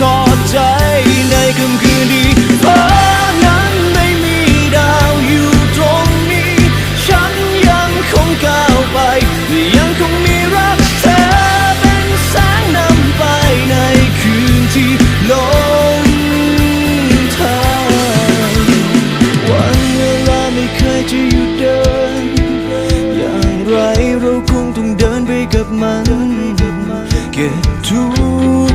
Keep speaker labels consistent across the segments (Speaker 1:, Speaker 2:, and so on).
Speaker 1: ทอดใจในค่ำคืนดีเพราะนั้นไม่มีดาวอยู่ตรงนี้ ฉันยังคงก้าวไป ยังคงมีรักเธอเป็นแสงนำไปในคืนที่ลงทางวันเวลาไม่เคยจะหยุดเดิน อย่างไรเราคงต้องเดินไปกับมัน เก็บทุก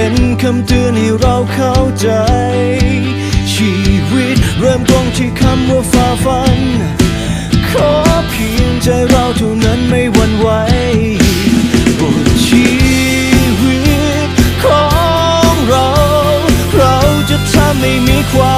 Speaker 1: เป็นคำเตือนให้เราเข้าใจ ชีวิตเริ่มต้นที่คำว่าฝ่าฟัน ขอเพียงใจเราเท่านั้นไม่หวั่นไหวบทชีวิตของเรา เราจะทำให้มีความ